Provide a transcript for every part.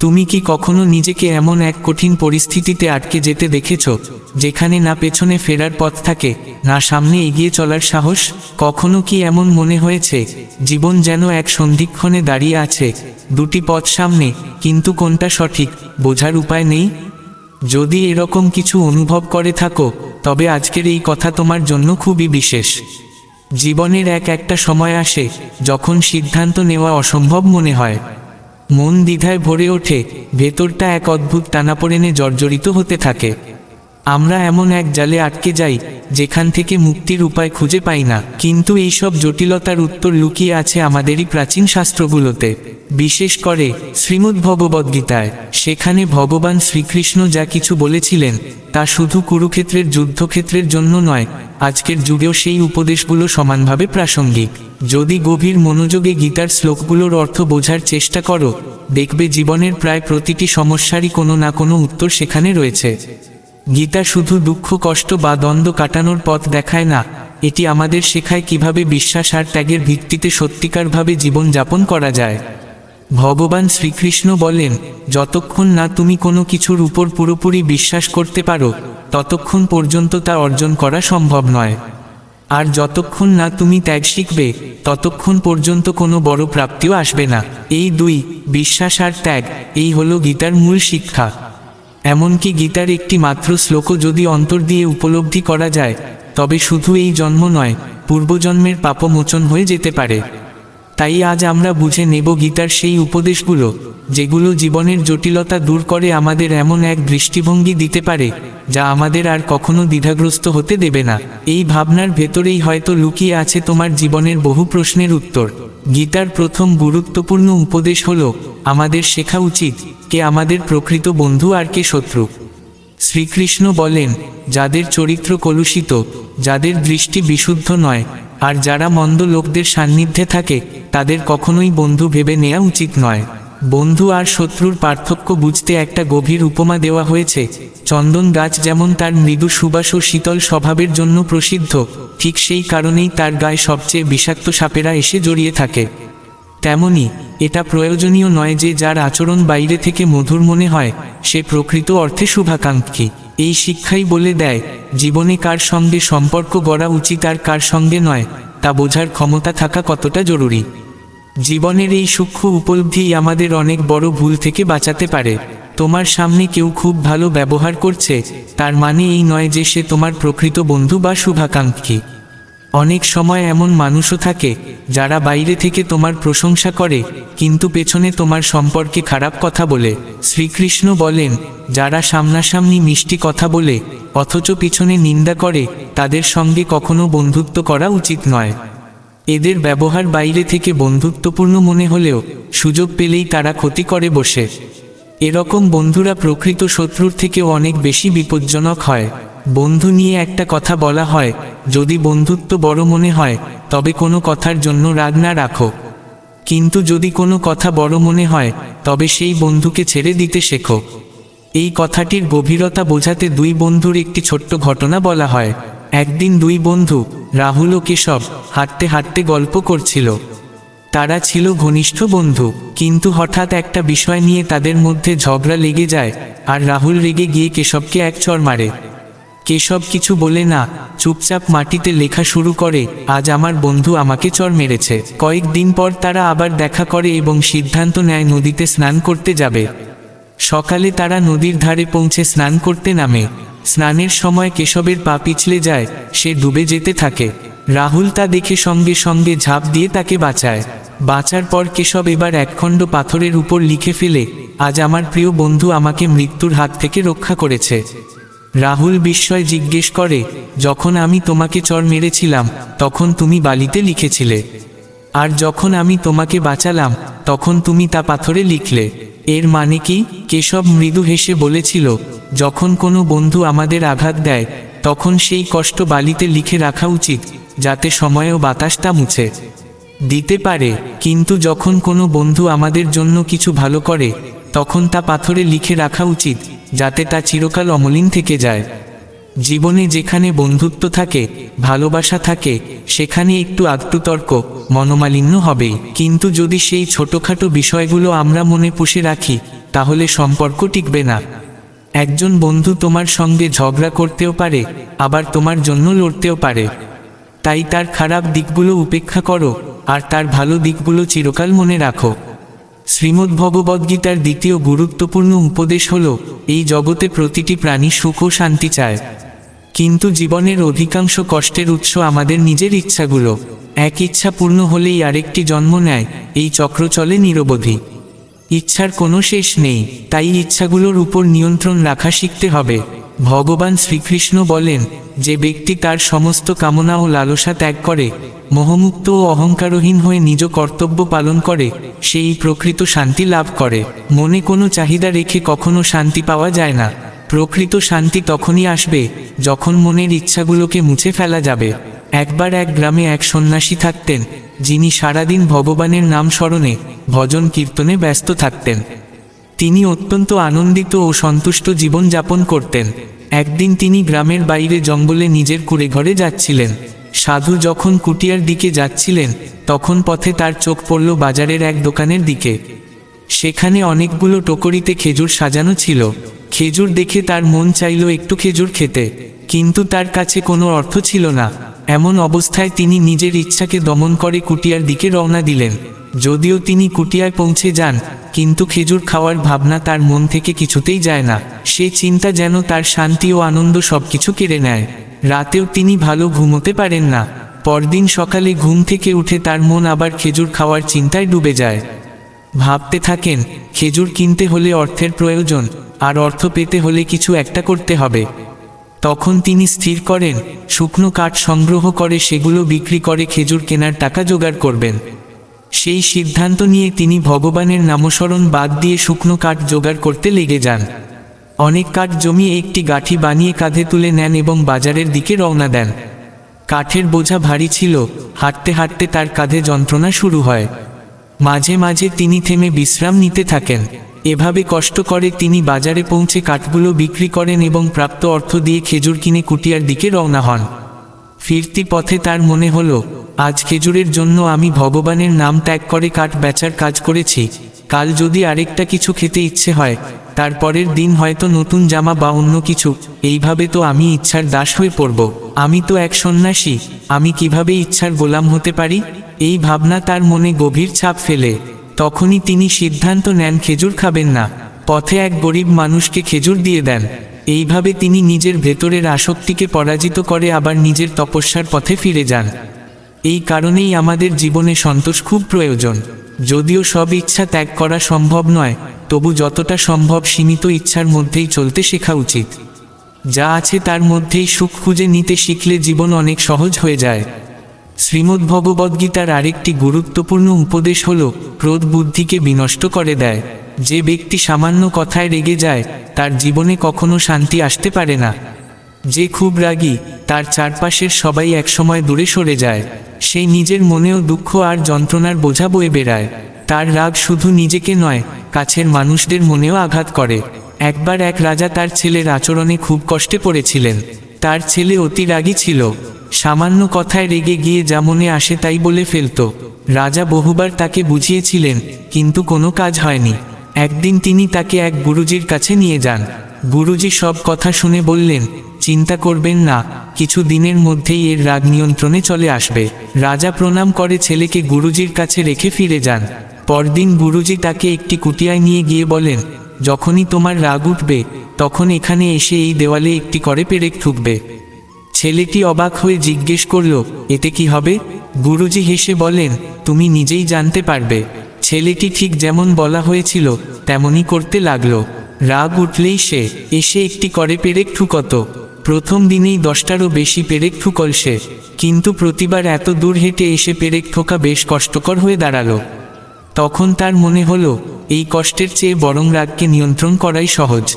তুমি কি কখনো নিজেকে এমন এক কঠিন পরিস্থিতিতে আটকে যেতে দেখেছ, যেখানে না পেছনে ফেরার পথ থাকে, না সামনে এগিয়ে চলার সাহস? কখনো কি এমন মনে হয়েছে, জীবন যেন এক সন্ধিক্ষণে দাঁড়িয়ে আছে, দুটি পথ সামনে, কিন্তু কোনটা সঠিক, বোঝার উপায় নেই? যদি এরকম কিছু অনুভব করে থাকো, তবে আজকের এই কথা তোমার জন্য খুবই বিশেষ। জীবনের এক একটা সময় আসে, যখন সিদ্ধান্ত নেওয়া অসম্ভব মনে হয়। মন দ্বিধায় ভরে ওঠে ভেতরটা এক অদ্ভুত টানাপোড়েনে জর্জরিত হতে থাকে। আমরা এমন এক জালে আটকে যাই, যেখান থেকে মুক্তির উপায় খুঁজে পাই না। কিন্তু এইসব জটিলতার উত্তর লুকিয়ে আছে আমাদেরই প্রাচীন শাস্ত্রগুলোতে। বিশেষ করে শ্রীমদ্ ভগবদ্গীতায় সেখানে ভগবান শ্রীকৃষ্ণ যা কিছু বলেছিলেন, তা শুধু কুরুক্ষেত্রের যুদ্ধক্ষেত্রের জন্য নয়, আজকের যুগেও সেই উপদেশগুলো সমানভাবে প্রাসঙ্গিক। যদি গভীর মনোযোগে গীতার শ্লোকগুলোর অর্থ বোঝার চেষ্টা করো, দেখবে জীবনের প্রায় প্রতিটি সমস্যারই কোনো না কোনো উত্তর সেখানে রয়েছে। গীতা শুধু দুঃখ, কষ্ট বা দ্বন্দ্ব কাটানোর পথ দেখায় না, এটি আমাদের শেখায় কীভাবে বিশ্বাস আর ত্যাগের ভিত্তিতে সত্যিকারভাবে জীবনযাপন করা যায়। ভগবান শ্রীকৃষ্ণ বলেন, যতক্ষণ না তুমি কোনো কিছুর উপর পুরোপুরি বিশ্বাস করতে পারো, ততক্ষণ পর্যন্ত তা অর্জন করা সম্ভব নয়। আর যতক্ষণ না তুমি ত্যাগ শিখবে, ততক্ষণ পর্যন্ত কোনো বড় প্রাপ্তিও আসবে না। এই দুই, বিশ্বাস আর ত্যাগ, এই হলো গীতার মূল শিক্ষা। এমনকি গীতার একটি মাত্র শ্লোকও যদি অন্তর দিয়ে উপলব্ধি করা যায়, তবে শুধু এই জন্ম নয়, পূর্বজন্মের পাপমোচন হয়ে যেতে পারে। তাই আজ আমরা বুঝে নেব গীতার সেই উপদেশগুলো, যেগুলো জীবনের জটিলতা দূর করে আমাদের এমন এক দৃষ্টিভঙ্গি দিতে পারে, যা আমাদের আর কখনো দ্বিধাগ্রস্ত হতে দেবে না। এই ভাবনার ভেতরেই হয়তো লুকিয়ে আছে তোমার জীবনের বহু প্রশ্নের উত্তর। গীতার প্রথম গুরুত্বপূর্ণ উপদেশ হল, আমাদের শেখা উচিত, কে আমাদের প্রকৃত বন্ধু আর কে শত্রু। শ্রীকৃষ্ণ বলেন, যাদের চরিত্র কলুষিত, যাদের দৃষ্টি বিশুদ্ধ নয়, আর যারা মন্দ লোকদের সান্নিধ্যে থাকে, তাদের কখনোই বন্ধু ভেবে নেওয়া উচিত নয়। বন্ধু আর শত্রুর পার্থক্য বুঝতে একটা গভীর উপমা দেওয়া হয়েছে। চন্দন গাছ যেমন তার মৃদু সুবাস ও শীতল স্বভাবের জন্য প্রসিদ্ধ, ঠিক সেই কারণেই তার গায়ে সবচেয়ে বিষাক্ত সাপেরা এসে জড়িয়ে থাকে। তেমনি, এটা প্রয়োজনীয় নয় যে যার আচরণ বাইরে থেকে মধুর মনে হয়, সে প্রকৃত অর্থে শুভাকাঙ্ক্ষী। এই শিক্ষাই বলে দেয়, জীবনে কার সঙ্গে সম্পর্ক গড়া উচিত আর কার সঙ্গে নয়, তা বোঝার ক্ষমতা থাকা কতটা জরুরি। জীবনের এই সূক্ষ্ম উপলব্ধিই আমাদের অনেক বড় ভুল থেকে বাঁচাতে পারে। তোমার সামনে কেউ খুব ভালো ব্যবহার করছে, তার মানে এই নয় যে সে তোমার প্রকৃত বন্ধু বা শুভাকাঙ্ক্ষী। অনেক সময় এমন মানুষও থাকে, যারা বাইরে থেকে তোমার প্রশংসা করে, কিন্তু পেছনে তোমার সম্পর্কে খারাপ কথা বলে। শ্রীকৃষ্ণ বলেন, যারা সামনাসামনি মিষ্টি কথা বলে, অথচ পিছনে নিন্দা করে, তাদের সঙ্গে কখনো বন্ধুত্ব করা উচিত নয়। এদের ব্যবহার বাইরে থেকে বন্ধুত্বপূর্ণ মনে হলেও সুযোগ পেলেই তারা ক্ষতি করে বসে। এরকম বন্ধুরা প্রকৃত শত্রুর থেকেও অনেক বেশি বিপজ্জনক হয়। বন্ধু নিয়ে একটা কথা বলা হয়, যদি বন্ধুত্ব বড় মনে হয়, তবে কোনো কথার জন্য রাগ না রাখো। কিন্তু যদি কোনো কথা বড় মনে হয়, তবে সেই বন্ধুকে ছেড়ে দিতে শেখো। এই কথাটির গভীরতা বোঝাতে দুই বন্ধুর একটি ছোট্ট ঘটনা বলা হয়। একদিন দুই বন্ধু, রাহুল ও কেশব, হাঁটতে হাঁটতে গল্প করছিল। তারা ছিল ঘনিষ্ঠ বন্ধু, কিন্তু হঠাৎ একটা বিষয় নিয়ে তাদের মধ্যে ঝগড়া লেগে যায় আর রাহুল রেগে গিয়ে কেশবকে এক চর মারে। কেশব কিছু বলে, না, চুপচাপ মাটিতে লেখা শুরু করে, আজ আমার বন্ধু আমাকে চর মেরেছে। কয়েকদিন পর তারা আবার দেখা করে এবং সিদ্ধান্ত নেয় নদীতে স্নান করতে যাবে। সকালে তারা নদীর ধারে পৌঁছে স্নান করতে নামে। স্নানের সময় কেশবের পা পিছলে যায়, সে ডুবে যেতে থাকে। রাহুল তা দেখে সঙ্গে সঙ্গে ঝাঁপ দিয়ে তাকে বাঁচায়। বাঁচার পর কেশব এবার একখণ্ড পাথরের উপর লিখে ফেলে, আজ আমার প্রিয় বন্ধু আমাকে মৃত্যুর হাত থেকে রক্ষা করেছে। রাহুল বিস্ময় জিজ্ঞেস করে, যখন আমি তোমাকে চর মেরেছিলাম, তখন তুমি বালিতে লিখেছিলে। আর যখন আমি তোমাকে বাঁচালাম, তখন তুমি তা পাথরে লিখলে। এর মানে কি? কেশব মৃদু হেসে বলেছিল, যখন কোনো বন্ধু আমাদের আঘাত দেয়, তখন সেই কষ্ট বালিতে লিখে রাখা উচিত, যাতে সময় ও বাতাসটা মুছে। দিতে পারে, কিন্তু যখন কোনো বন্ধু আমাদের জন্য কিছু ভালো করে, তখন তা পাথরে লিখে রাখা উচিত, যাতে তা চিরকাল অমলিন থেকে যায়। জীবনে যেখানে বন্ধুত্ব থাকে, ভালোবাসা থাকে, সেখানে একটু আত্মতর্ক, মনোমালিন্য হবেই কিন্তু যদি সেই ছোটখাটো বিষয়গুলো আমরা মনে পুষে রাখি, তাহলে সম্পর্ক টিকবে না। একজন বন্ধু তোমার সঙ্গে ঝগড়া করতেও পারে, আবার তোমার জন্য লড়তেও পারে। তাই তার খারাপ দিকগুলো উপেক্ষা করো, আর তার ভালো দিকগুলো চিরকাল মনে রাখো। শ্রীমদ্ ভগবদ্গীতার দ্বিতীয় গুরুত্বপূর্ণ উপদেশ হল, এই জগতে প্রতিটি প্রাণী সুখ ও শান্তি চায়। কিন্তু জীবনের অধিকাংশ কষ্টের উৎস আমাদের নিজের ইচ্ছাগুলো। এক ইচ্ছা পূর্ণ হলেই আরেকটি জন্ম নেয়, এই চক্র চলে নিরবধি। ইচ্ছার কোনো শেষ নেই, তাই ইচ্ছাগুলোর উপর নিয়ন্ত্রণ রাখা শিখতে হবে। ভগবান শ্রীকৃষ্ণ বলেন, যে ব্যক্তি তার সমস্ত কামনা ও লালসা ত্যাগ করে, মোহমুক্ত ও অহংকারহীন হয়ে নিজ কর্তব্য পালন করে, সেই প্রকৃত শান্তি লাভ করে। মনে কোনো চাহিদা রেখে কখনো শান্তি পাওয়া যায় না। প্রকৃত শান্তি তখনই আসবে, যখন মনের ইচ্ছাগুলোকে মুছে ফেলা যাবে। একবার এক গ্রামে এক সন্ন্যাসী থাকতেন, যিনি সারাদিন ভগবানের নাম স্মরণে ভজন কীর্তনে ব্যস্ত থাকতেন। তিনি অত্যন্ত আনন্দিত ও সন্তুষ্ট জীবন যাপন করতেন। একদিন তিনি গ্রামের বাইরে জঙ্গলে নিজের কুড়ে ঘরে যাচ্ছিলেন। সাধু যখন কুটিয়ার দিকে যাচ্ছিলেন, তখন পথে তার চোখ পড়ল বাজারের এক দোকানের দিকে। সেখানে অনেকগুলো টোকরিতে খেজুর সাজানো ছিল। খেজুর দেখে তার মন চাইল একটু খেজুর খেতে, কিন্তু তার কাছে কোনো অর্থ ছিল না। এমন অবস্থায় তিনি নিজের ইচ্ছাকে দমন করে কুটিয়ার দিকে রওনা দিলেন। যদিও তিনি কুটিয়ায় পৌঁছে যান, কিন্তু খেজুর খাওয়ার ভাবনা তার মন থেকে কিছুতেই যায় না। সে চিন্তা যেন তার শান্তি ও আনন্দ সবকিছু কেড়ে নেয়। রাতেও তিনি ভালো ঘুমোতে পারেন না। পরদিন সকালে ঘুম থেকে উঠে তার মন আবার খেজুর খাওয়ার চিন্তায় ডুবে যায়। ভাবতে থাকেন, খেজুর কিনতে হলে অর্থের প্রয়োজন। আর অর্থ পেতে হলে কিছু একটা করতে হবে। তখন তিনি স্থির করেন, শুকনো কাঠ সংগ্রহ করে সেগুলো বিক্রি করে খেজুর কেনার টাকা জোগাড় করবেন। সেই সিদ্ধান্ত নিয়ে তিনি ভগবানের নামস্মরণ বাদ দিয়ে শুকনো কাঠ জোগাড় করতে লেগে যান। অনেক কাঠ জমিয়ে একটি গাঠি বানিয়ে কাঁধে তুলে নেন এবং বাজারের দিকে রওনা দেন। কাঠের বোঝা ভারী ছিল, হাঁটতে হাঁটতে তার কাঁধে যন্ত্রণা শুরু হয়। মাঝে মাঝে তিনি থেমে বিশ্রাম নিতে থাকেন। এভাবে কষ্ট করে তিনি বাজারে পৌঁছে কাঠগুলো বিক্রি করেন এবং প্রাপ্ত অর্থ দিয়ে খেজুর কিনে কুটিয়ার দিকে রওনা হন। ফিরতি পথে তার মনে হলো, আজ খেজুরের জন্য আমি ভগবানের নাম ত্যাগ করে কাঠ বেচার কাজ করেছি, কাল যদি আরেকটা কিছু খেতে ইচ্ছে হয় তারপরের দিন হয়তো নতুন জামা বা অন্য কিছু, এইভাবে তো আমি ইচ্ছার দাস হয়ে পড়ব। আমি তো এক সন্ন্যাসী, আমি কীভাবে ইচ্ছার গোলাম হতে পারি? এই ভাবনা তার মনে গভীর ছাপ ফেলে। তখনই তিনি সিদ্ধান্ত নেন খেজুর খাবেন না। পথে এক গরিব মানুষকে খেজুর দিয়ে দেন। এইভাবে তিনি নিজের ভেতরের আসক্তিকে পরাজিত করে আবার নিজের তপস্যার পথে ফিরে যান। এই কারণেই আমাদের জীবনে সন্তোষ খুব প্রয়োজন। যদিও সব ইচ্ছা ত্যাগ করা সম্ভব নয়, তবু যতটা সম্ভব সীমিত ইচ্ছার মধ্যেই চলতে শেখা উচিত। যা আছে তার মধ্যেই সুখ খুঁজে নিতে শিখলে জীবন অনেক সহজ হয়ে যায়। শ্রীমদ্ ভগবদ্গীতার আরেকটি গুরুত্বপূর্ণ উপদেশ হল, ক্রোধ বুদ্ধিকে বিনষ্ট করে দেয়। যে ব্যক্তি সামান্য কথায় রেগে যায়, তার জীবনে কখনো শান্তি আসতে পারে না। যে খুব রাগী, তার চারপাশের সবাই একসময় দূরে সরে যায়। সে নিজের মনেও দুঃখ আর যন্ত্রণার বোঝা বয়ে বেড়ায়। তার রাগ শুধু নিজেকে নয়, কাছের মানুষদের মনেও আঘাত করে। একবার এক রাজা তার ছেলের আচরণে খুব কষ্টে পড়েছিলেন। তার ছেলে অতি রাগী ছিল। সামান্য কথায় রেগে গিয়ে যা মনে আসে তাই বলে ফেলত। রাজা বহুবার তাকে বুঝিয়েছিলেন, কিন্তু কোনো কাজ হয়নি। একদিন তিনি তাকে এক গুরুজির কাছে নিয়ে যান। গুরুজি সব কথা শুনে বললেন, চিন্তা করবেন না, কিছু দিনের মধ্যেই এর রাগ নিয়ন্ত্রণে চলে আসবে। রাজা প্রণাম করে ছেলেকে গুরুজির কাছে রেখে ফিরে যান। পরদিন গুরুজি তাকে একটি কুটিয়ায় নিয়ে গিয়ে বলেন, যখনই তোমার রাগ উঠবে, তখন এখানে এসে এই দেওয়ালে একটি করে পেরেক ঠুকবে ছেলেটি অবাক হয়ে জিজ্ঞেস করল, এতে কি হবে? গুরুজি হেসে বলেন তুমি নিজেই জানতে পারবে। ছেলেটি ঠিক যেমন বলা হয়েছিল, তেমনই করতে লাগল। রাগ উঠলেই সে, এসে একটি করে পেরেক ঠুকত। প্রথম দিনেই দশটারও বেশি পেরেক ঠুকল সে। কিন্তু প্রতিবার এত দূর হেঁটে এসে পেরেক ঠোকা বেশ কষ্টকর হয়ে দাঁড়াল। তখন তার মনে হলো, এই কষ্টের চেয়ে বরং রাগকে নিয়ন্ত্রণ করাই সহজ।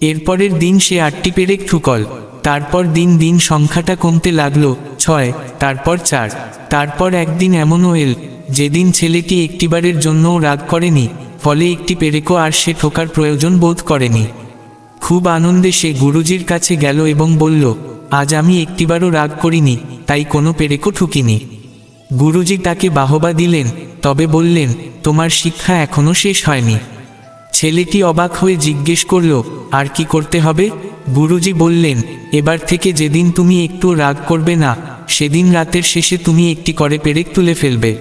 এরপরের দিন সে আটটি পেরেক ঠুকল। তারপর দিন দিন সংখ্যাটা কমতে লাগল, ছয়, তারপর চার, তারপর একদিন এমনও এল, যেদিন ছেলেটি একটিবারের জন্যও রাগ করেনি, ফলে একটি পেরেকও আর সে ঠোকার প্রয়োজন বোধ করেনি। খুব আনন্দে সে গুরুজির কাছে গেল এবং বলল, আজ আমি একটিবারও রাগ করিনি, তাই কোনো পেরেকও ঠুকিনি। গুরুজি তাকে বাহবা দিলেন, তবে বললেন, তোমার শিক্ষা এখনও শেষ হয়নি। ছেলেটি অবাক হয়ে জিজ্ঞেস করল, আর কি করতে হবে? গুরুজি বললেন, এবার থেকে যেদিন তুমি একটু রাগ করবে না, সেদিন রাতের শেষে তুমি একটি করে পেরেক তুলে ফেলবে।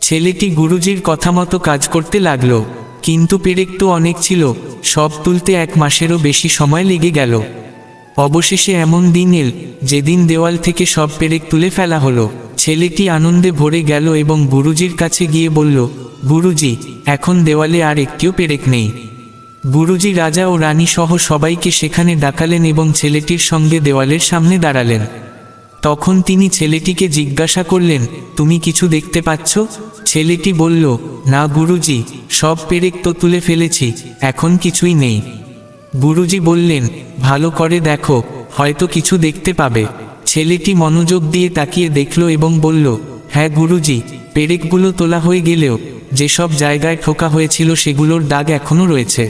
ছেলেটি গুরুজির কথা মতো কাজ করতে লাগল, কিন্তু পেরেক তো অনেক ছিল, সব তুলতে এক মাসেরও বেশি সময় লেগে গেল। অবশেষে এমন দিন এল, যেদিন দেওয়াল থেকে সব পেরেক তুলে ফেলা হলো। ছেলেটি আনন্দে ভরে গেল এবং গুরুজির কাছে গিয়ে বলল, গুরুজি, এখন দেওয়ালে আর একটিও পেরেক নেই। গুরুজি রাজা ও রানী সহ সবাইকে সেখানে ডাকালেন এবং ছেলেটির সঙ্গে দেওয়ালের সামনে দাঁড়ালেন। তখন তিনি ছেলেটিকে জিজ্ঞাসা করলেন, তুমি কিছু দেখতে পাচ্ছ? ছেলেটি বলল, না গুরুজি, সব পেরেক তো তুলে ফেলেছি, এখন কিছুই নেই। গুরুজি বললেন, ভালো করে দেখো, হয়তো কিছু দেখতে পাবে। ছেলেটি মনোযোগ দিয়ে তাকিয়ে দেখল এবং বলল হ্যাঁ গুরুজি, পেরেকগুলো তোলা হয়ে গেলেও যেসব জায়গায় ঠোকা হয়েছিল সেগুলোর দাগ এখনও রয়েছে।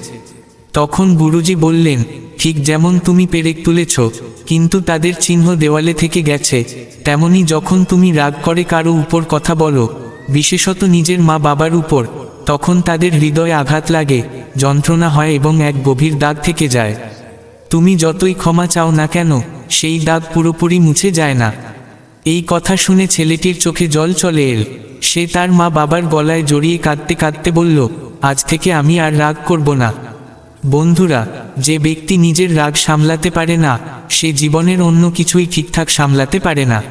তখন গুরুজি বললেন, ঠিক যেমন তুমি পেরেক তুলেছ, কিন্তু তাদের চিহ্ন দেওয়ালে থেকে গেছে। তেমনি যখন তুমি রাগ করে কারও উপর কথা বলো, বিশেষত নিজের মা বাবার উপর, তখন তাদের হৃদয়ে আঘাত লাগে, যন্ত্রণা হয় এবং এক গভীর দাগ থেকে যায়। তুমি যতই ক্ষমা চাও না কেন, সেই দাগ পুরোপুরি মুছে যায় না। এই কথা শুনে ছেলেটির চোখে জল চলে এল। সে তার মা বাবার গলায় জড়িয়ে কাঁদতে কাঁদতে বলল, আজ থেকে আমি আর রাগ করব না। বন্ধুরা, যে ব্যক্তি নিজের রাগ সামলাতে পারে না, সে জীবনের অন্য কিছুই ঠিকঠাক সামলাতে পারে না।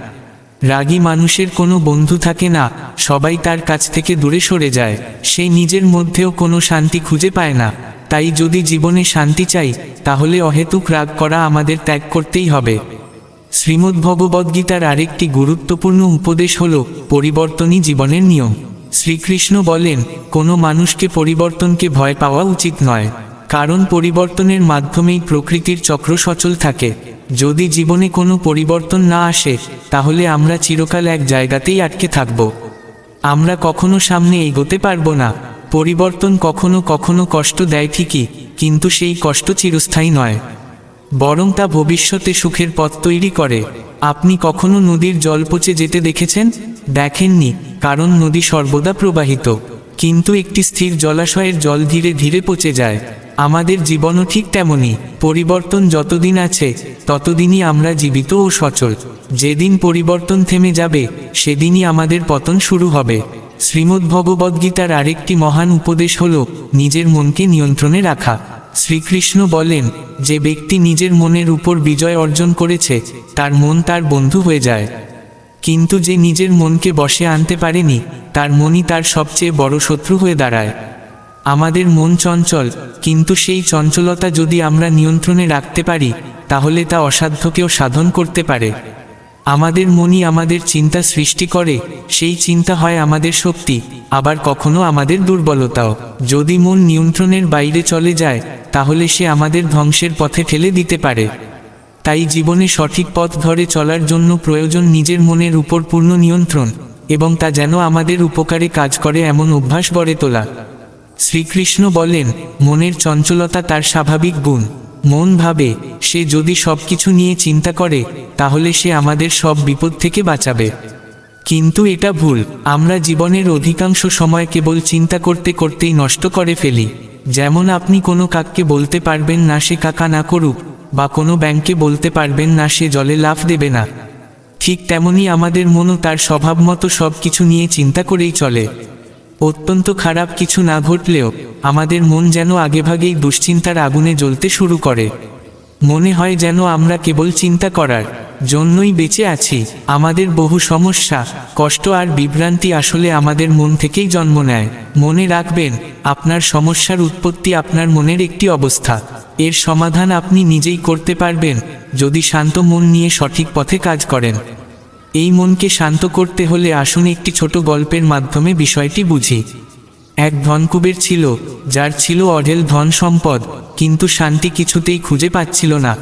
রাগী মানুষের কোনো বন্ধু থাকে না, সবাই তার কাছ থেকে দূরে সরে যায়। সে নিজের মধ্যেও কোনো শান্তি খুঁজে পায় না। তাই যদি জীবনে শান্তি চাই, তাহলে অহেতুক রাগ করা আমাদের ত্যাগ করতেই হবে। শ্রীমদ্ ভগবদ্গীতার আরেকটি গুরুত্বপূর্ণ উপদেশ হল পরিবর্তনই জীবনের নিয়ম। শ্রীকৃষ্ণ বলেন, কোনো মানুষকে পরিবর্তনকে ভয় পাওয়া উচিত নয়, কারণ পরিবর্তনের মাধ্যমেই প্রকৃতির চক্র সচল থাকে। যদি জীবনে কোনো পরিবর্তন না আসে, তাহলে আমরা চিরকাল এক জায়গাতেই আটকে থাকব। আমরা কখনো সামনে এগোতে পারব না। পরিবর্তন কখনো কখনো কষ্ট দেয় ঠিকই, কিন্তু সেই কষ্ট চিরস্থায়ী নয়। বরং তা ভবিষ্যতে সুখের পথ তৈরি করে। আপনি কখনো নদীর জল পচে যেতে দেখেছেন? দেখেননি, কারণ নদী সর্বদা প্রবাহিত। কিন্তু একটি স্থির জলাশয়ের জল ধীরে ধীরে পচে যায়। আমাদের জীবনও ঠিক তেমনই পরিবর্তন যতদিন আছে, ততদিনই আমরা জীবিত ও সচল। যেদিন পরিবর্তন থেমে যাবে, সেদিনই আমাদের পতন শুরু হবে। শ্রীমদ্ ভগবদ্গীতার আরেকটি মহান উপদেশ হল, নিজের মনকে নিয়ন্ত্রণে রাখা। শ্রীকৃষ্ণ বলেন, যে ব্যক্তি নিজের মনের উপর বিজয় অর্জন করেছে, তার মন তার বন্ধু হয়ে যায়। কিন্তু যে নিজের মনকে বসে আনতে পারেনি, তার মনই তার সবচেয়ে বড় শত্রু হয়ে দাঁড়ায়। আমাদের মন চঞ্চল, কিন্তু সেই চঞ্চলতা যদি আমরা নিয়ন্ত্রণে রাখতে পারি, তাহলে তা অসাধ্যকেও সাধন করতে পারে। আমাদের মনই আমাদের চিন্তা সৃষ্টি করে, সেই চিন্তা হয় আমাদের শক্তি, আবার কখনো আমাদের দুর্বলতাও। যদি মন নিয়ন্ত্রণের বাইরে চলে যায়, তাহলে সে আমাদের ধ্বংসের পথে ঠেলে দিতে পারে। তাই জীবনে সঠিক পথ ধরে চলার জন্য প্রয়োজন নিজের মনের উপর পূর্ণ নিয়ন্ত্রণ, এবং তা যেন আমাদের উপকারে কাজ করে এমন অভ্যাস গড়ে তোলা। শ্রীকৃষ্ণ বলেন, মনের চঞ্চলতা তার স্বাভাবিক গুণ। মন ভাবে, সে যদি সব কিছু নিয়ে চিন্তা করে, তাহলে সে আমাদের সব বিপদ থেকে বাঁচাবে। কিন্তু এটা ভুল, আমরা জীবনের অধিকাংশ সময় কেবল চিন্তা করতে করতেই নষ্ট করে ফেলি। যেমন আপনি কোনো কাককে বলতে পারবেন না সে কাকা না করুক, বা কোনো ব্যাংকে বলতে পারবেন না সে জলে লাফ দেবে না। ঠিক তেমনি আমাদের মনও তার স্বভাব মতো সব কিছু নিয়ে চিন্তা করেই চলে। অত্যন্ত খারাপ কিছু না ঘটলেও আমাদের মন যেন আগেভাগেই দুশ্চিন্তার আগুনে জ্বলতে শুরু করে। মনে হয় যেন আমরা কেবল চিন্তা করার জন্যই বেঁচে আছি। আমাদের বহু সমস্যা, কষ্ট আর বিভ্রান্তি আসলে আমাদের মন থেকেই জন্ম নেয়। মনে রাখবেন, আপনার সমস্যার উৎপত্তি আপনার মনের একটি অবস্থা। এর সমাধান আপনি নিজেই করতে পারবেন, যদি শান্ত মন নিয়ে সঠিক পথে কাজ করেন। এই মনকে শান্ত করতে হলে আসুন একটি ছোট গল্পের মাধ্যমে বিষয়টি বুঝি। এক ধনকুবের ছিল, যার ছিল অঢেল ধন সম্পদ, কিন্তু শান্তি কিছুতেই খুঁজে পাচ্ছিল না।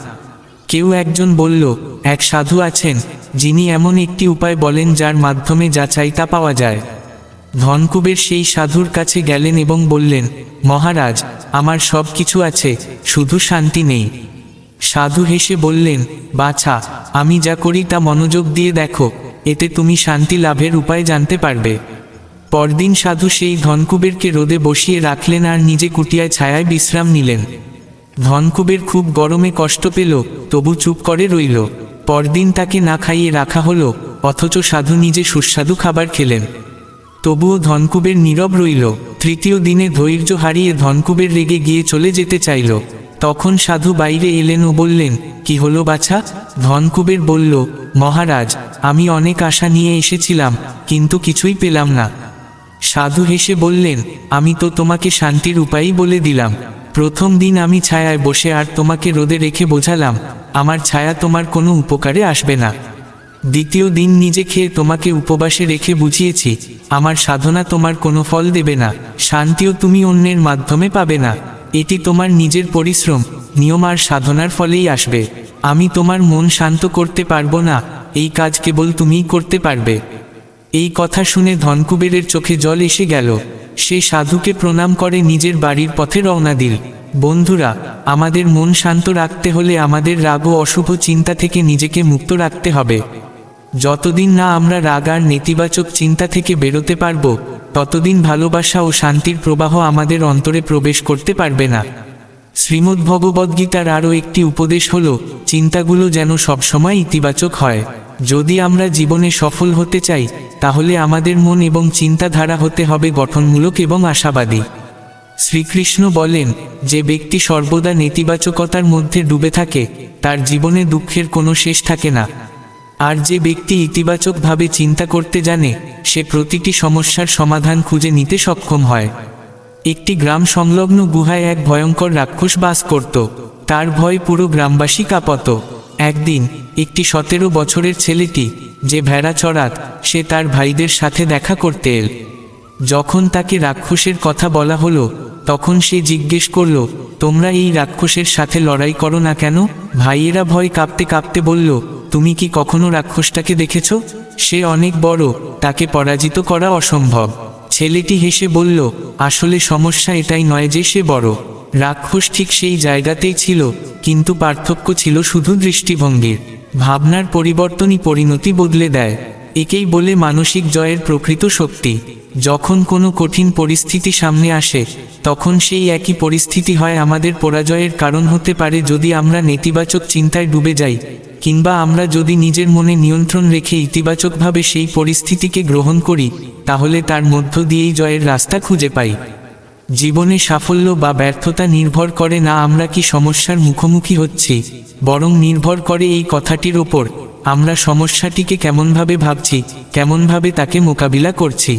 কেউ একজন বলল, এক সাধু আছেন, যিনি এমন একটি উপায় বলেন যার মাধ্যমে যা চাই তা পাওয়া যায়। ধনকুবের সেই সাধুর কাছে গেলেন এবং বললেন, মহারাজ, আমার সব কিছু আছে, শুধু শান্তি নেই। সাধু হেসে বললেন, বাছা, আমি যা করি তা মনোযোগ দিয়ে দেখো, এতে তুমি শান্তি লাভের উপায় জানতে পারবে পরদিন সাধু সেই ধনকুবেরকে রোদে বসিয়ে রাখলেন আর নিজে কুটিয়ায় ছায়ায় বিশ্রাম নিলেন। ধনকুবের খুব গরমে কষ্ট পেল, তবু চুপ করে রইল। পরদিন তাকে না খাইয়ে রাখা হলো, অথচ সাধু নিজে সুস্বাদু খাবার খেলেন। তবুও ধনকুবের নীরব রইল, তৃতীয় দিনে ধৈর্য হারিয়ে ধনকুবের রেগে গিয়ে চলে যেতে চাইল। তখন সাধু বাইরে এলেন ও বললেন, কি হলো বাছা? ধনকুবের বলল, মহারাজ, আমি অনেক আশা নিয়ে এসেছিলাম, কিন্তু কিছুই পেলাম না। সাধু হেসে বললেন, আমি তো তোমাকে শান্তির উপায়ই বলে দিলাম। প্রথম দিন আমি ছায়ায় বসে আর তোমাকে রোদে রেখে বোঝালাম, আমার ছায়া তোমার কোনো উপকারে আসবে না। দ্বিতীয় দিন নিজে খেয়ে তোমাকে উপবাসে রেখে বুঝিয়েছি, আমার সাধনা তোমার কোনো ফল দেবে না, শান্তিও তুমি অন্যের মাধ্যমে পাবে না। এটি তোমার নিজের পরিশ্রম, নিয়ম আর সাধনার ফলেই আসবে। আমি তোমার মন শান্ত করতে পারব না, এই কাজ কেবল তুমিই করতে পারবে। এই কথা শুনে ধনকুবেরের চোখে জল এসে গেল। সে সাধুকে প্রণাম করে নিজের বাড়ির পথে রওনা দিল। বন্ধুরা, আমাদের মন শান্ত রাখতে হলে আমাদের রাগ ও অশুভ চিন্তা থেকে নিজেকে মুক্ত রাখতে হবে। যতদিন না আমরা রাগ আর নেতিবাচক চিন্তা থেকে বেরোতে পারব ততদিন ভালোবাসা ও শান্তির প্রবাহ আমাদের অন্তরে প্রবেশ করতে পারবে না। শ্রীমদ্ ভগবদ্গীতার আরও একটি উপদেশ হল, চিন্তাগুলো যেন সবসময় ইতিবাচক হয়। যদি আমরা জীবনে সফল হতে চাই, তাহলে আমাদের মন এবং চিন্তাধারা হতে হবে গঠনমূলক এবং আশাবাদী। শ্রীকৃষ্ণ বলেন, যে ব্যক্তি সর্বদা নেতিবাচকতার মধ্যে ডুবে থাকে, তার জীবনে দুঃখের কোনো শেষ থাকে না। আর যে ব্যক্তি ইতিবাচকভাবে চিন্তা করতে জানে, সে প্রতিটি সমস্যার সমাধান খুঁজে নিতে সক্ষম হয়। একটি গ্রাম সংলগ্ন গুহায় এক ভয়ঙ্কর রাক্ষস বাস করত। তার ভয় পুরো গ্রামবাসী কাঁপত। একদিন, একটি সতেরো বছরের ছেলেটি, যে ভেড়া চড়াত, সে তার ভাইদের সাথে দেখা করতে এল। যখন তাকে রাক্ষসের কথা বলা হলো, তখন সে জিজ্ঞেস করল, তোমরা এই রাক্ষসের সাথে লড়াই করো না কেন? ভাইয়েরা ভয় কাঁপতে কাঁপতে বলল তুমি কি কখনো রাক্ষসটাকে দেখেছ? সে অনেক বড়, তাকে পরাজিত করা অসম্ভব। ছেলেটি হেসে বলল, আসলে সমস্যা এটাই নয় যে সে বড়। রাক্ষস ঠিক সেই জায়গাতেই ছিল, কিন্তু পার্থক্য ছিল শুধু দৃষ্টিভঙ্গির। ভাবনার পরিবর্তনই পরিণতি বদলে দেয়। একেই বলে মানসিক জয়ের প্রকৃত শক্তি। যখন কোনো কঠিন পরিস্থিতি সামনে আসে, তখন সেই একই পরিস্থিতি হয় আমাদের পরাজয়ের কারণ হতে পারে যদি আমরা নেতিবাচক চিন্তায় ডুবে যাই। কিংবা আমরা যদি নিজের মনে নিয়ন্ত্রণ রেখে ইতিবাচকভাবে সেই পরিস্থিতিকে গ্রহণ করি, তাহলে তার মধ্য দিয়েই জয়ের রাস্তা খুঁজে পাই। জীবনে সাফল্য বা ব্যর্থতা নির্ভর করে না আমরা কি সমস্যার মুখোমুখি হচ্ছি, বরং নির্ভর করে এই কথাটির ওপর, আমরা সমস্যাটিকে কেমনভাবে ভাবছি, কেমনভাবে তাকে মোকাবিলা করছি।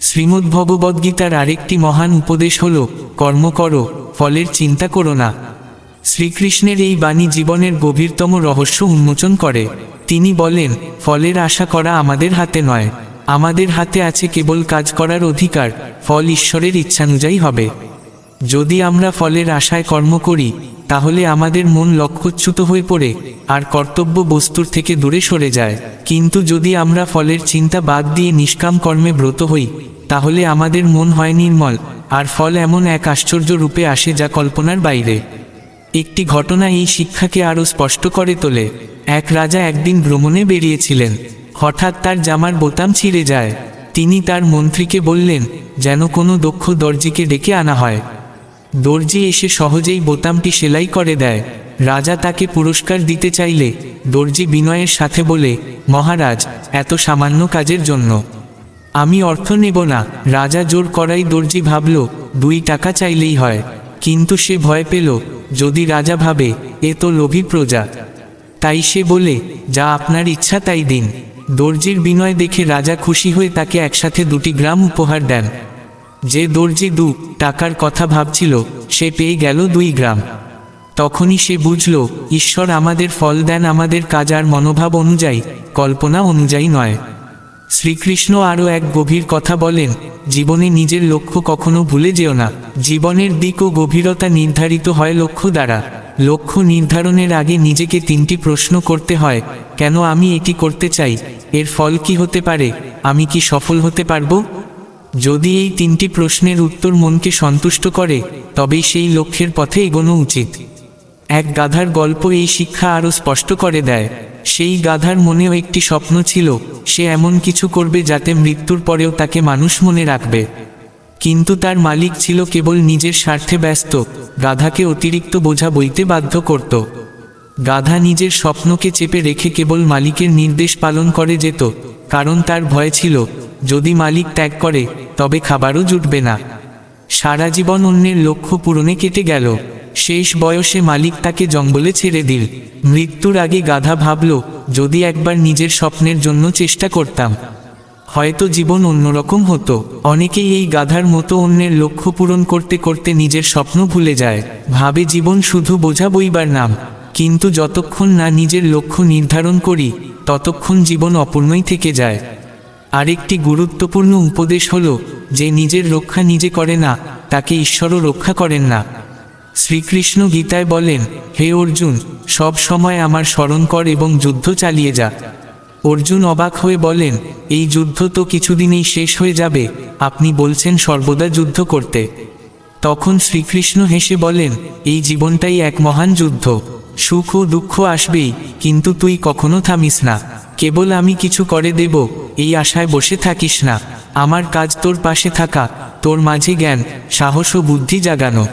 শ্রীমদ্ ভগবদ্গীতার আরেকটি মহান উপদেশ হল, কর্ম করো, ফলের চিন্তা করো না। শ্রীকৃষ্ণের এই বাণী জীবনের গভীরতম রহস্য উন্মোচন করে। তিনি বলেন, ফলের আশা করা আমাদের হাতে নয়। আমাদের হাতে আছে কেবল কাজ করার অধিকার, ফল ঈশ্বরের ইচ্ছানুযায়ী হবে। যদি আমরা ফলের আশায় কর্ম করি, তাহলে আমাদের মন লক্ষ্যচ্যুত হয়ে পড়ে, আর কর্তব্য বস্তুর থেকে দূরে সরে যায়। কিন্তু যদি আমরা ফলের চিন্তা বাদ দিয়ে নিষ্কাম কর্মে ব্রত হই, তাহলে আমাদের মন হয় নির্মল, আর ফল এমন এক আশ্চর্য রূপে আসে যা কল্পনার বাইরে। একটি ঘটনা এই শিক্ষাকে আরও স্পষ্ট করে তোলে। এক রাজা একদিন ভ্রমণে বেরিয়েছিলেন। হঠাৎ তার জামার বোতাম ছিঁড়ে যায়। তিনি তার মন্ত্রীকে বললেন, যেন কোনো দক্ষ দর্জিকে ডেকে আনা হয়। দর্জি এসে সহজেই বোতামটি সেলাই করে দেয়। রাজা তাকে পুরস্কার দিতে চাইলে দর্জি বিনয়ের সাথে বলে, মহারাজ, এত সামান্য কাজের জন্য। আমি অর্থ নেব না। রাজা জোর করাই দর্জি ভাবল, দুই টাকা চাইলেই হয়। কিন্তু সে ভয় পেল, যদি রাজা ভাবে, এ তো লোভী প্রজা। তাই সে বলে, যা আপনার ইচ্ছা তাই দিন। দর্জির বিনয় দেখে রাজা খুশি হয়ে তাকে একসাথে দুটি গ্রাম উপহার দেন। যে দর্জি দু টাকার কথা ভাবছিল, সে পেয়ে গেল দুই গ্রাম। তখনই সে বুঝল, ঈশ্বর আমাদের ফল দেন, আমাদের কাজ আর মনোভাব অনুযায়ী, কল্পনা অনুযায়ী নয়। শ্রীকৃষ্ণ আরও এক গভীর কথা বলেন, জীবনে নিজের লক্ষ্য কখনো ভুলে যেও না। জীবনের দিক ও গভীরতা নির্ধারিত হয় লক্ষ্য দ্বারা। লক্ষ্য নির্ধারণের আগে নিজেকে তিনটি প্রশ্ন করতে হয়, কেন আমি এটি করতে চাই? এর ফল কি হতে পারে? আমি কি সফল হতে পারব? যদি এই তিনটি প্রশ্নের উত্তর মনকে সন্তুষ্ট করে, তবেই সেই লক্ষ্যের পথে এগোনো উচিত। এক গাধার গল্প এই শিক্ষা আরও স্পষ্ট করে দেয়। সেই গাধার মনেও একটি স্বপ্ন ছিল, সে এমন কিছু করবে যাতে মৃত্যুর পরেও তাকে মানুষ মনে রাখবে। কিন্তু তার মালিক ছিল কেবল নিজের স্বার্থে ব্যস্ত, গাধাকে অতিরিক্ত বোঝা বইতে বাধ্য করত। গাধা নিজের স্বপ্নকে চেপে রেখে কেবল মালিকের নির্দেশ পালন করে যেত, কারণ তার ভয় ছিল, যদি মালিক ত্যাগ করে, তবে খাবারও জুটবে না। সারা জীবন অন্যের লক্ষ্য পূরণে কেটে গেল। শেষ বয়সে মালিক তাকে জঙ্গলে ছেড়ে দিল। মৃত্যুর আগে গাধা ভাবল, যদি একবার নিজের স্বপ্নের জন্য চেষ্টা করতাম, হয়তো জীবন অন্যরকম হতো। অনেকেই এই গাধার মতো অন্যের লক্ষ্য পূরণ করতে করতে নিজের স্বপ্ন ভুলে যায়। ভাবে, জীবন শুধু বোঝা বইবার নাম। কিন্তু যতক্ষণ না নিজের লক্ষ্য নির্ধারণ করি, ততক্ষণ জীবন অপূর্ণই থেকে যায়। আরেকটি গুরুত্বপূর্ণ উপদেশ হল, যে নিজের রক্ষা নিজে করে না, তাকে ঈশ্বরও রক্ষা করেন না। শ্রীকৃষ্ণ গীতায় বলেন, হে অর্জুন, সব সময় আমার স্মরণ কর এবং যুদ্ধ চালিয়ে যা। অর্জুন অবাক হয়ে বলেন, এই যুদ্ধ তো কিছুদিনেই শেষ হয়ে যাবে। আপনি বলছেন সর্বদা যুদ্ধ করতে। তখন শ্রীকৃষ্ণ হেসে বলেন, এই জীবনটাই এক মহান যুদ্ধ। সুখ ও দুঃখ আসবেই, কিন্তু তুই কখনো থামিস না। কেবল আমি কিছু করে দেব, এই আশায় বসে থাকিস না। আমার কাজ তোর পাশে থাকা, তোর মাঝে জ্ঞান, সাহস ও বুদ্ধি জাগানো।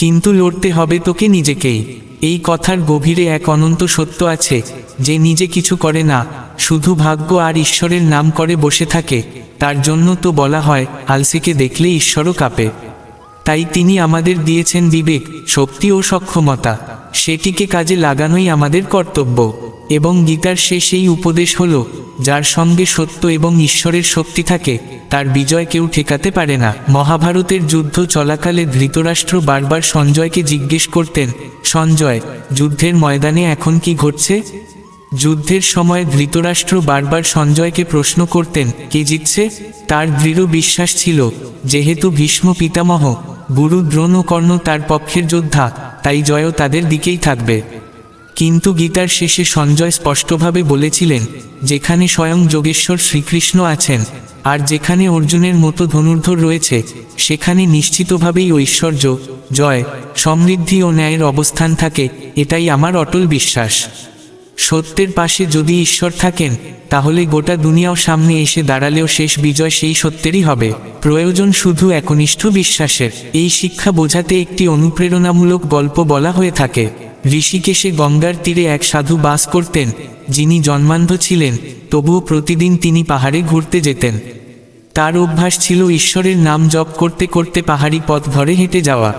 কিন্তু লড়তে হবে তোকে নিজেকেই এই কথার গভীরে এক অনন্ত সত্য আছে, যে নিজে কিছু করে না, শুধু ভাগ্য আর ঈশ্বরের নাম করে বসে থাকে, তার জন্য তো বলা হয়, আলসিকে দেখলে ঈশ্বরও কাঁপে। তাই তিনি আমাদের দিয়েছেন বিবেক, শক্তি ও সক্ষমতা। সেটিকে কাজে লাগানোই আমাদের কর্তব্য। এবং গীতার শেষ এই উপদেশ হল, যার সঙ্গে সত্য এবং ঈশ্বরের শক্তি থাকে, তার বিজয় কেউ ঠেকাতে পারে না। মহাভারতের যুদ্ধ চলাকালে ধৃতরাষ্ট্র বারবার সঞ্জয়কে জিজ্ঞেস করতেন, সঞ্জয়, যুদ্ধের ময়দানে এখন কি ঘটছে? যুদ্ধের সময় ধৃতরাষ্ট্র বারবার সঞ্জয়কে প্রশ্ন করতেন, কে জিতছে? তার দৃঢ় বিশ্বাস ছিল, যেহেতু ভীষ্ম পিতামহ, গুরু দ্রোণ কর্ণ তার পক্ষের যোদ্ধা, তাই জয়ও তাদের দিকেই থাকবে। কিন্তু গীতার শেষে সঞ্জয় স্পষ্টভাবে বলেছিলেন, যেখানে স্বয়ং যোগেশ্বর শ্রীকৃষ্ণ আছেন, আর যেখানে অর্জুনের মতো ধনুর্ধর রয়েছে, সেখানে নিশ্চিতভাবেই ঐশ্বর্য, জয়, সমৃদ্ধি ও ন্যায়ের অবস্থান থাকে, এটাই আমার অটল বিশ্বাস। সত্যের পাশে যদি ঈশ্বর থাকেন, তাহলে গোটা দুনিয়াও সামনে এসে দাঁড়ালেও শেষ বিজয় সেই সত্যেরই হবে। প্রয়োজন শুধু একনিষ্ঠ বিশ্বাসের। এই শিক্ষা বোঝাতে একটি অনুপ্রেরণামূলক গল্প বলা হয়ে থাকে। ঋষিকেশে গঙ্গার তীরে এক সাধু বাস করতেন, যিনি জন্মান্ধ ছিলেন, তবুও প্রতিদিন তিনি পাহাড়ে ঘুরতে যেতেন। তার অভ্যাস ছিল ঈশ্বরের নাম জপ করতে করতে পাহাড়ি পথ ধরে হেঁটে যাওয়া।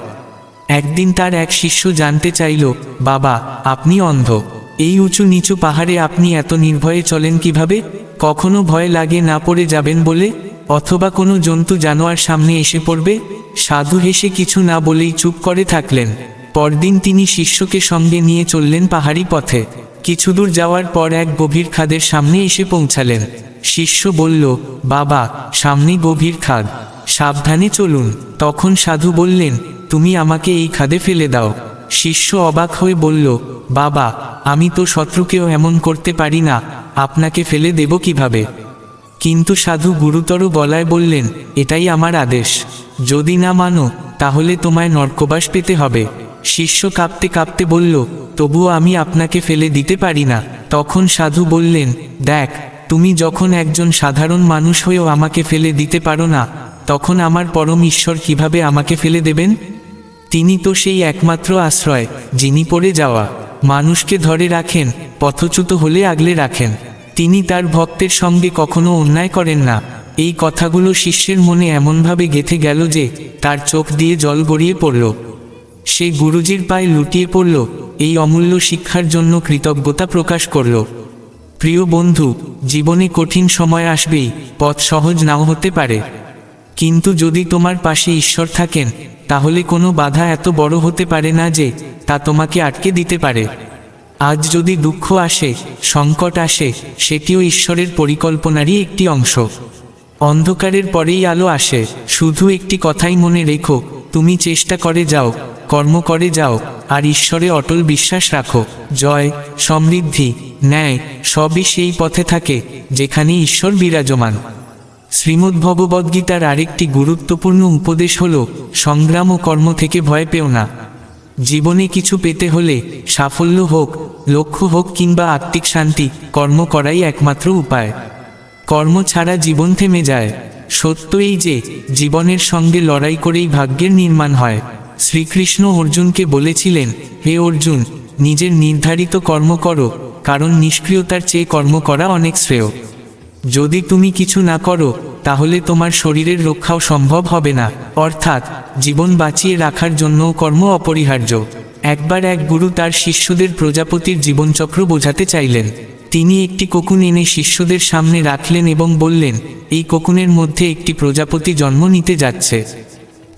একদিন তার এক শিষ্য জানতে চাইল, বাবা, আপনি অন্ধ। এই উঁচু নিচু পাহাড়ে আপনি এত নির্ভয়ে চলেন কীভাবে? কখনো ভয় লাগে না পড়ে যাবেন বলে? অথবা কোনো জন্তু জানোয়ার সামনে এসে পড়বে? সাধু হেসে কিছু না বলেই চুপ করে থাকলেন। পরদিন তিনি শিষ্যকে সঙ্গে নিয়ে চললেন পাহাড়ি পথে। কিছু দূর যাওয়ার পর এক গভীর খাদের সামনে এসে পৌঁছালেন। শিষ্য বলল, বাবা, সামনে গভীর খাদ। সাবধানে চলুন। তখন সাধু বললেন, তুমি আমাকে এই খাদে ফেলে দাও। শিষ্য অবাক হয়ে বলল, বাবা, আমি তো শত্রুকেও এমন করতে পারি না, আপনাকে ফেলে দেব কীভাবে? কিন্তু সাধু গুরুতর বলায় বললেন, এটাই আমার আদেশ। যদি না মানো, তাহলে তোমায় নর্কবাস পেতে হবে। শিষ্য কাঁপতে কাঁপতে বলল, তবুও আমি আপনাকে ফেলে দিতে পারি না। তখন সাধু বললেন, দেখ, তুমি যখন একজন সাধারণ মানুষ হয়েও আমাকে ফেলে দিতে পারো না, তখন আমার পরম ঈশ্বর কীভাবে আমাকে ফেলে দেবেন? তিনি তো সেই একমাত্র আশ্রয়, যিনি পড়ে যাওয়া। মানুষকে ধরে রাখেন, পথচ্যুত হলে আগলে রাখেন। তিনি তার ভক্তের সঙ্গে কখনো অন্যায় করেন না। এই কথাগুলো শিষ্যের মনে এমনভাবে গেথে গেল যে, তার চোখ দিয়ে জল গড়িয়ে পড়ল। সে গুরুজির পায়ে লুটিয়ে পড়ল, এই অমূল্য শিক্ষার জন্য কৃতজ্ঞতা প্রকাশ করল। প্রিয় বন্ধু, জীবনে কঠিন সময় আসবেই, পথ সহজ নাও হতে পারে। কিন্তু যদি তোমার পাশে ঈশ্বর থাকেন, তাহলে কোনো বাধা এত বড় হতে পারে না যে, তা তোমাকে আটকে দিতে পারে। আজ যদি দুঃখ আসে, সংকট আসে, সেটিও ঈশ্বরের পরিকল্পনারই একটি অংশ। অন্ধকারের পরেই আলো আসে, শুধু একটি কথাই মনে রেখো, তুমি চেষ্টা করে যাও, কর্ম করে যাও, আর ঈশ্বরে অটল বিশ্বাস রাখো। জয়, সমৃদ্ধি, ন্যায়, সবই সেই পথে থাকে, যেখানে ঈশ্বর বিরাজমান। শ্রীমদ্ ভগবদ্গীতার আরেকটি গুরুত্বপূর্ণ উপদেশ হল, সংগ্রাম ও কর্ম থেকে ভয় পেও না। জীবনে কিছু পেতে হলে সাফল্য হোক, লক্ষ্য হোক কিংবা আত্মিক শান্তি, কর্ম করাই একমাত্র উপায়। কর্ম ছাড়া জীবন থেমে যায়। সত্য এই যে, জীবনের সঙ্গে লড়াই করেই ভাগ্যের নির্মাণ হয়। শ্রীকৃষ্ণ অর্জুনকে বলেছিলেন, হে অর্জুন, নিজের নির্ধারিত কর্ম করো, কারণ নিষ্ক্রিয়তার চেয়ে কর্ম করা অনেক শ্রেয়। যদি তুমি কিছু না করো, তাহলে তোমার শরীরের রক্ষাও সম্ভব হবে না। অর্থাৎ, জীবন বাঁচিয়ে রাখার জন্যও কর্ম অপরিহার্য। একবার এক গুরু তার শিষ্যদের প্রজাপতির জীবনচক্র বোঝাতে চাইলেন। তিনি একটি কোকুন এনে শিষ্যদের সামনে রাখলেন এবং বললেন, এই কোকুনের মধ্যে একটি প্রজাপতি জন্ম নিতে যাচ্ছে।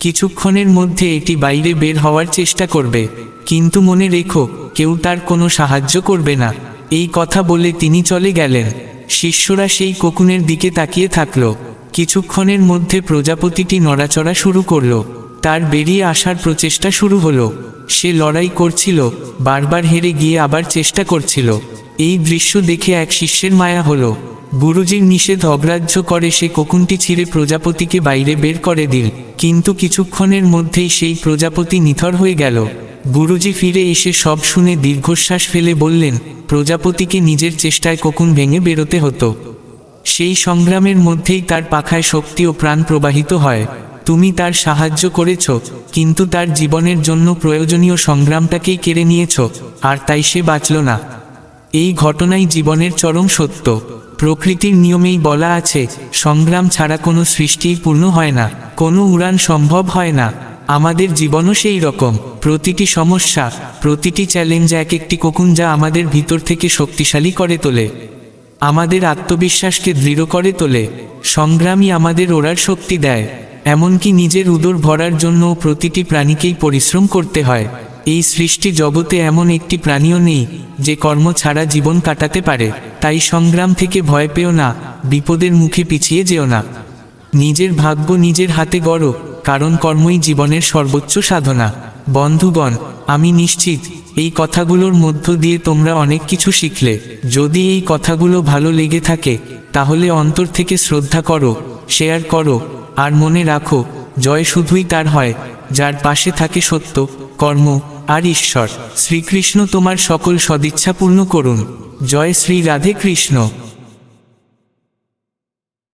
কিছুক্ষণের মধ্যে এটি বাইরে বের হওয়ার চেষ্টা করবে। কিন্তু মনে রেখো, কেউ তার কোনো সাহায্য করবে না। এই কথা বলে তিনি চলে গেলেন। শিষ্যরা সেই কোকুনের দিকে তাকিয়ে থাকল। কিছুক্ষণের মধ্যে প্রজাপতিটি নড়াচড়া শুরু করল। তার বেরিয়ে আসার প্রচেষ্টা শুরু হলো। সে লড়াই করছিল, বারবার হেরে গিয়ে আবার চেষ্টা করছিল। এই দৃশ্য দেখে এক শিষ্যের মায়া হলো। গুরুজির নিষেধ অগ্রাহ্য করে সে কোকুনটি ছিঁড়ে প্রজাপতিকে বাইরে বের করে দিল। কিন্তু কিছুক্ষণের মধ্যেই সেই প্রজাপতি নিথর হয়ে গেল। গুরুজি ফিরে এসে সব শুনে দীর্ঘশ্বাস ফেলে বললেন, প্রজাপতিকে নিজের চেষ্টায় কোকুন ভেঙে বেরোতে হতো। সেই সংগ্রামের মধ্যেই তার পাখায় শক্তি ও প্রাণ প্রবাহিত হয়। তুমি তার সাহায্য করেছ, কিন্তু তার জীবনের জন্য প্রয়োজনীয় সংগ্রামটাকেই কেড়ে নিয়েছ, আর তাই সে বাঁচল না। এই ঘটনাই জীবনের চরম সত্য। প্রকৃতির নিয়মেই বলা আছে, সংগ্রাম ছাড়া কোনো সৃষ্টিই পূর্ণ হয় না, কোনো উড়ান সম্ভব হয় না। আমাদের জীবনও সেই রকম। প্রতিটি সমস্যা, প্রতিটি চ্যালেঞ্জ এক একটি কোকুন যা আমাদের ভিতর থেকে শক্তিশালী করে তোলে। আমাদের আত্মবিশ্বাসকে দৃঢ় করে তোলে। সংগ্রামই আমাদের ওড়ার শক্তি দেয়। এমনকি নিজের উদর ভরার জন্য প্রতিটি প্রাণীকেই পরিশ্রম করতে হয়। এই সৃষ্টি জগতে এমন একটি প্রাণীও নেই, যে কর্ম ছাড়া জীবন কাটাতে পারে। তাই সংগ্রাম থেকে ভয় পেও না, বিপদের মুখে পিছিয়ে যেও না। নিজের ভাগ্য নিজের হাতে গড়ো কারণ কর্মই জীবনের সর্বোচ্চ সাধনা। বন্ধুগণ, আমি নিশ্চিত, এই কথাগুলোর মধ্য দিয়ে তোমরা অনেক কিছু শিখলে। যদি এই কথাগুলো ভালো লেগে থাকে, তাহলে অন্তর থেকে শ্রদ্ধা করো, শেয়ার করো, আর মনে রাখো, জয় শুধুই তার হয়, যার পাশে থাকে সত্য, কর্ম, আর ঈশ্বর। শ্রীকৃষ্ণ তোমার সকল সদিচ্ছা পূর্ণ করুন। জয় শ্রী রাধে কৃষ্ণ।